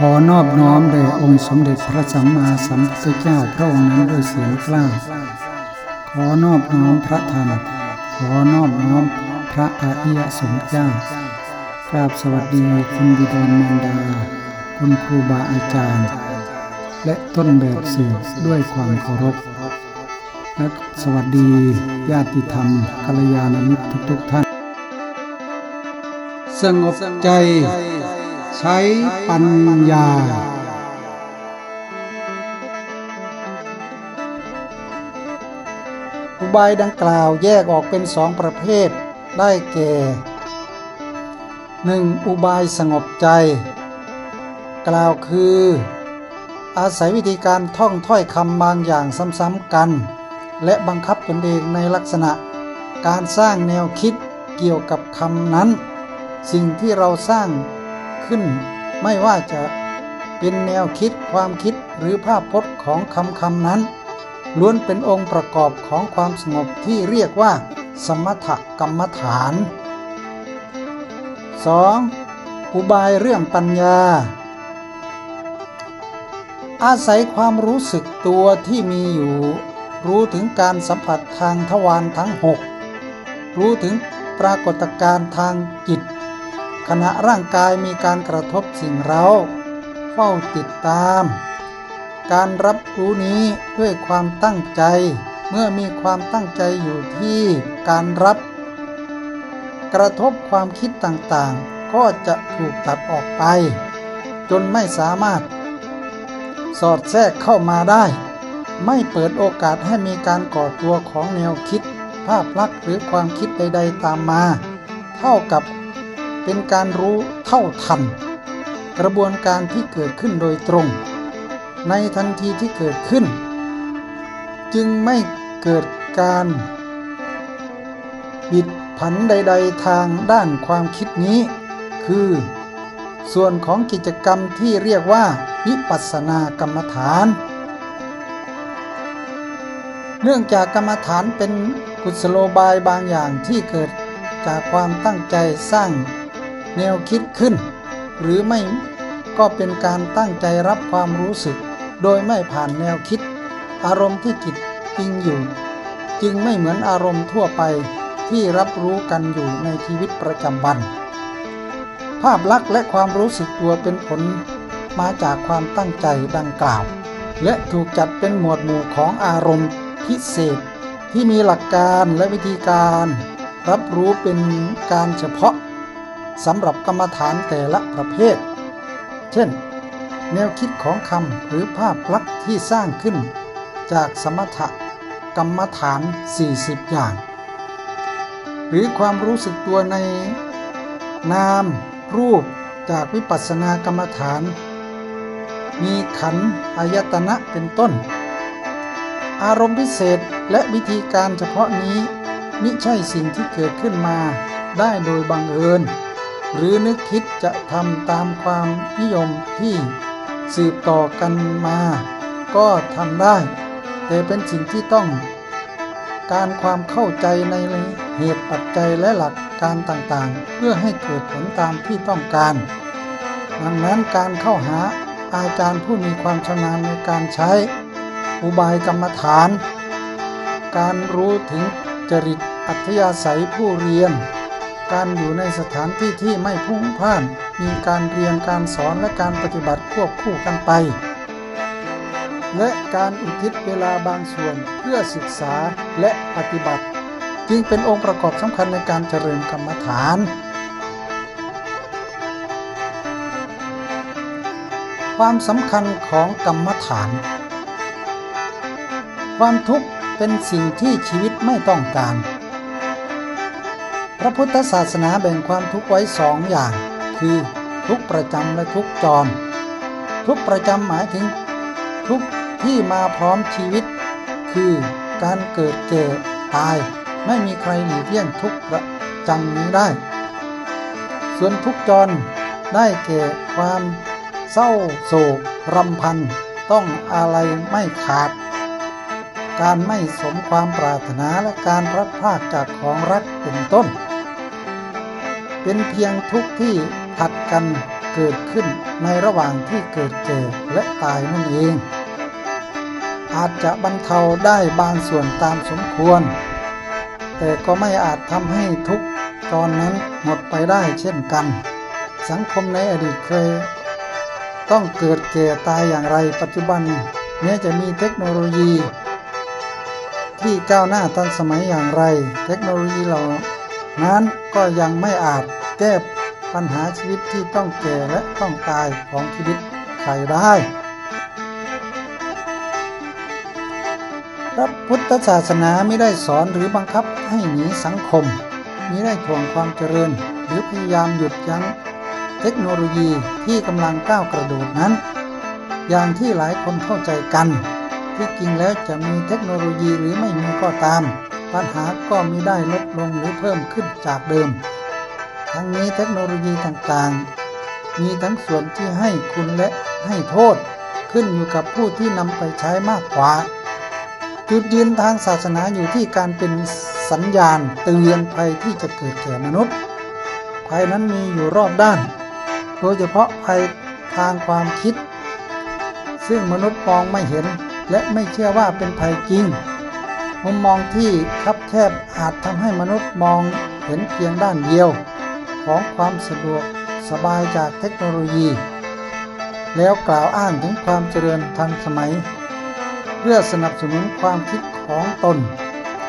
ขอนอบน้อมแด่องค์สมเด็จพระสัมมาสัมพุทธเจ้าพระองค์นั้นด้วยเสียงกล้า ขอนอบน้อมพระธรรม ขอนอบน้อมพระอริยสงฆ์เจ้ากราบสวัสดีคุณบิดามารดา คุณครูบาอาจารย์ และต้นแบบสื่อด้วยความเคารพ และสวัสดีญาติธรรมกัลยาณมิตรทุกๆท่าน สงบใจ ใช้ปัญญา อุบายดังกล่าวแยกออกเป็นสองประเภทได้แก่ 1. อุบายสงบใจ กล่าวคือ อาศัยวิธีการท่องถ้อยคำบางอย่างซ้ำๆกัน และบังคับตนเองในลักษณะการสร้างแนวคิดเกี่ยวกับคำนั้น สิ่งที่เราสร้าง ขึ้น ไม่ว่าจะเป็นแนวคิดความคิดหรือภาพพจน์ของคำคำนั้น ล้วนเป็นองค์ประกอบของความสงบที่เรียกว่า สมถกรรมฐาน 2. อุบายเรื่องปัญญา อาศัยความรู้สึกตัวที่มีอยู่ รู้ถึงการสัมผัสทางทวารทั้ง 6 รู้ถึงปรากฏการณ์ทางจิต ขณะร่างกายมีการกระทบสิ่งเรา เฝ้าติดตาม การรับรู้นี้ด้วยความตั้งใจ เมื่อมีความตั้งใจอยู่ที่การรับ กระทบความคิดต่างๆ ก็จะถูกตัดออกไป จนไม่สามารถ สอดแทรกเข้ามาได้ ไม่เปิดโอกาสให้มีการก่อตัวของแนวคิด ภาพลักษณ์หรือความคิดใด ๆ ตามมา เท่ากับ เป็นการรู้เท่าทัน กระบวนการที่เกิดขึ้นโดยตรง ในทันทีที่เกิดขึ้น จึงไม่เกิดการบิดผันใด ๆ ทางด้านความคิดนี้ คือ ส่วนของกิจกรรมที่เรียกว่าวิปัสสนากรรมฐาน เนื่องจากกรรมฐานเป็นกุศโลบายบางอย่างที่เกิดจากความตั้งใจสร้าง แนวคิดขึ้น หรือไม่ก็เป็นการตั้งใจรับความรู้สึก โดยไม่ผ่านแนวคิด อารมณ์ที่จิตจริงอยู่ จึงไม่เหมือนอารมณ์ทั่วไปที่รับรู้กันอยู่ในชีวิตประจำวัน ภาพลักษณ์และความรู้สึกตัวเป็นผลมาจากความตั้งใจดังกล่าว และถูกจัดเป็นหมวดหมู่ของอารมณ์พิเศษ ที่มีหลักการและวิธีการ รับรู้เป็นการเฉพาะ สำหรับกรรมฐานแต่ละประเภท เช่น แนวคิดของคำหรือภาพลักษณ์ที่สร้างขึ้น จากสมถกรรมฐาน 40 อย่าง หรือความรู้สึกตัวในนาม รูปจากวิปัสสนากรรมฐาน มีขันธ์อายตนะเป็นต้น อารมณ์พิเศษและวิธีการเฉพาะนี้มิใช่สิ่งที่เกิดขึ้นมาได้โดยบังเอิญ หรือนึกคิดจะทำตามความนิยมที่สืบต่อกันมา ก็ทำได้ แต่เป็นสิ่งที่ต้อง การความเข้าใจในเหตุปัจจัยและหลักการต่างๆ เพื่อให้เกิดผลตามที่ต้องการ ดังนั้นการเข้าหาอาจารย์ผู้มีความชำนาญในการใช้ อุบายกรรมฐาน การรู้ถึงจริตอัธยาศัยผู้เรียน การอยู่ในสถานที่ที่ไม่พุ่งพ่าน มีการเรียนการสอนและการปฏิบัติควบคู่กันไป และการอุทิศเวลาบางส่วนเพื่อศึกษาและปฏิบัติ จึงเป็นองค์ประกอบสำคัญในการเจริญกรรมฐาน ความสำคัญของกรรมฐาน ความทุกข์เป็นสิ่งที่ชีวิตไม่ต้องการ พระพุทธศาสนาแบ่งความทุกข์ไว้สองอย่าง คือทุกประจำและทุกจร ทุกประจำหมายถึง ทุกที่มาพร้อมชีวิต คือการเกิดแก่ตาย ไม่มีใครหลีกเลี่ยงทุกประจำนี้ได้ ส่วนทุกจรได้แก่ความเศร้าโศกรำพัน ต้องอะไรไม่ขาด การไม่สมความปรารถนาและการพลัดพรากจากของรักเป็นต้น เป็นเพียงทุกข์ที่ผัดกันเกิดขึ้นในระหว่างที่เกิดแก่และตายนั่นเอง อาจจะบรรเทาได้บางส่วนตามสมควร แต่ก็ไม่อาจทำให้ทุกตอนนั้นหมดไปได้เช่นกัน สังคมในอดีตเคย ต้องเกิดแก่ตายอย่างไรปัจจุบันแม้จะมีเทคโนโลยี ที่ก้าวหน้าทันสมัยอย่างไร เทคโนโลยีเหล่านั้นก็ยังไม่อาจ แก้ปัญหาชีวิตที่ต้องแก่และต้องตายของชีวิตใครได้ พระพุทธศาสนาไม่ได้สอนหรือบังคับให้หนีสังคมมิได้ทวงความเจริญหรือพยายามหยุดยั้งเทคโนโลยีที่กำลังก้าวกระโดดนั้น อย่างที่หลายคนเข้าใจกัน ที่จริงแล้วจะมีเทคโนโลยีหรือไม่มีก็ตาม ปัญหาก็มีได้ลดลงหรือเพิ่มขึ้นจากเดิม ทั้งนี้เทคโนโลยีต่างๆ มีทั้งส่วนที่ให้คุณและให้โทษ ขึ้นอยู่กับผู้ที่นำไปใช้มากกว่า จุดยืนทางศาสนาอยู่ที่การเป็นสัญญาณเตือนภัยที่จะเกิดแก่มนุษย์ ภัยนั้นมีอยู่รอบด้าน โดยเฉพาะภัยทางความคิด ซึ่งมนุษย์มองไม่เห็นและไม่เชื่อว่าเป็นภัยจริง มุมมองที่คับแคบอาจทำให้มนุษย์มองเห็นเพียงด้านเดียว ของความสะดวกสบายจากเทคโนโลยี แล้วกล่าวอ้างถึงความเจริญทันสมัย เพื่อสนับสนุนความคิดของตน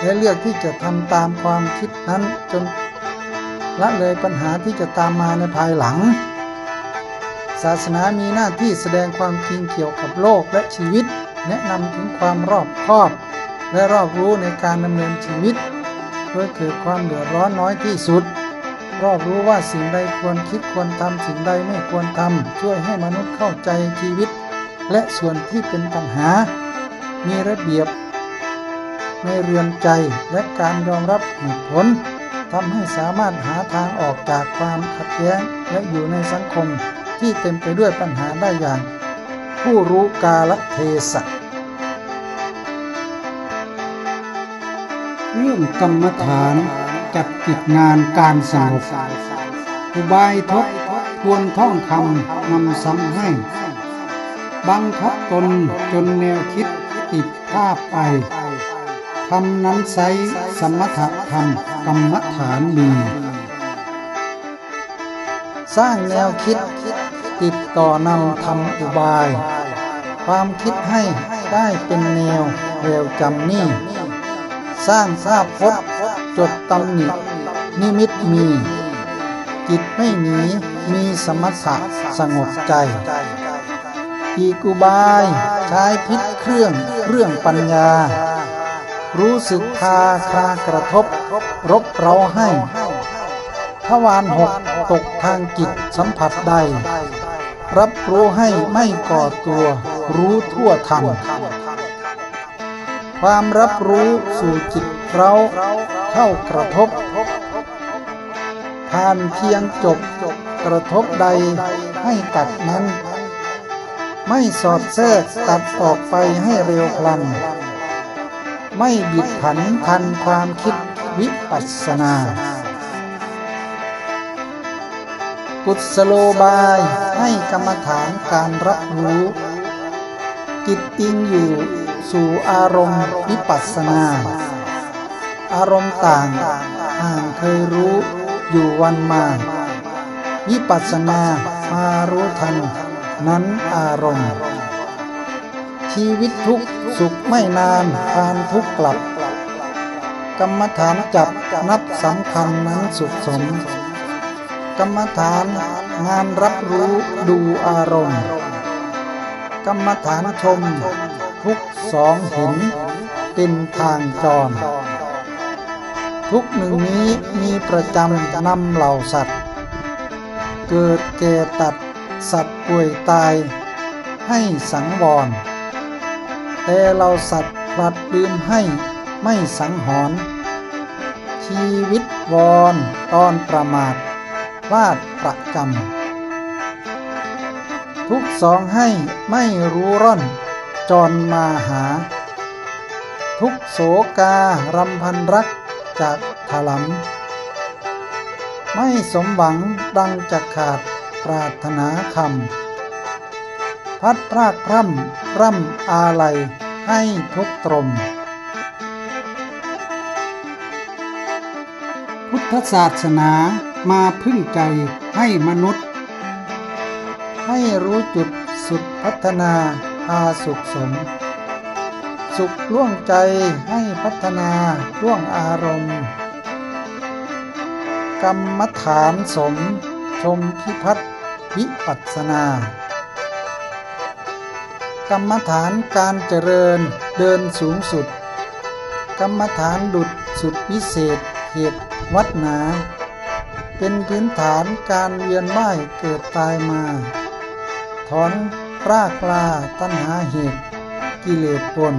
และเลือกที่จะทำตามความคิดนั้นจนละเลยปัญหาที่จะตามมาในภายหลัง ศาสนามีหน้าที่แสดงความจริงเกี่ยวกับโลกและชีวิต แนะนำถึงความรอบคอบ และรอบรู้ในการดำเนินชีวิตเพื่อเกิดความเดือดร้อนน้อยที่สุด รอบรู้ว่าสิ่งใดควรคิดควรทำสิ่งใดไม่ควรทำช่วยให้มนุษย์เข้าใจชีวิต และส่วนที่เป็นปัญหา มีระเบียบ ในเรือนใจและการยอมรับเหตุผลทำให้สามารถหาทางออกจากความขัดแย้งและอยู่ในสังคมที่เต็มไปด้วยปัญหาได้อย่าง ผู้รู้กาลเทศะเรื่องกรรมฐาน จัดกิจงานการสงบอุบายทบควรท่องคำนำซ้ำให้ บังคับตนจนแนวคิดติดภาพไปทำนั้นไซสมถะธรรมกรรมฐานมีสร้างแนวคิดติดต่อนำทำอุบาย ความคิดให้ได้เป็นแนวเร็วจำนี่ สร้างภาพพจน์ จดตำหนินิมิตมี จิตไม่หนีมีสมถะสงบใจ อีกุบายใช้พิษเครื่องเรื่องปัญญา รู้สึกพาคลากระทบ รบเราให้ทวารหกตกทางจิตสัมผัสใด รับรู้ให้ไม่ก่อตัวรู้ทั่วทันความรับรู้สู่จิตเรา เข้ากระทบผ่านเพียงจบกระทบใดให้ตัดนั้น ไม่สอดแทรกตัดออกไปให้เร็วพลัน ไม่บิดผันทันความคิดวิปัสสนากุศโลบายให้กรรมฐานการรับรู้จิตติงอยู่สู่อารมณ์วิปัสสนา อารมณ์ต่างห่างเคยรู้อยู่วันมาวิปัสสนามารู้ทัน นั้นอารมณ์ ชีวิตทุกสุขไม่นานผ่านทุกกลับ กรรมฐานจับนับสำคัญนั้นสุขสม กรรมฐานงานรับรู้ดูอารมณ์ กรรมฐานชม ทุกสองเห็นเป็นทางจร ทุกหนึ่งนี้มีประจำนำเหล่าสัตว์ เกิดแก่ตัดสัตว์ป่วยตาย ให้สังวร แต่เราสัตว์พลัดลืมให้ไม่สังหรณ์ชีวิตวอนตอนประมาทพลาดประจำทุกสองให้ไม่รู้ร่อน จรมาหา ทุกโศการำพันรัก จากถลำไม่สมหวังดังจะขาดปรารถนาคำพัดพรากพร่ำร่ำอาลัยให้ทุกตรม พุทธศาสนามาพึ่งใจให้มนุษย์ ให้รู้จุดสุดพัฒนาพาสุขสม สุขล่วงใจให้พัฒนาล่วงอารมณ์ กรรมฐานสม ชมพิพัฒน์วิปัสสนา กรรมฐานการเจริญเดินสูงสุด กรรมฐานดุดสุดวิเศษเหตุวัดหนา เป็นพื้นฐานการเวียนว่ายเกิดตายมา ถอนรากลาตัณหาเหตุ กิเลสปน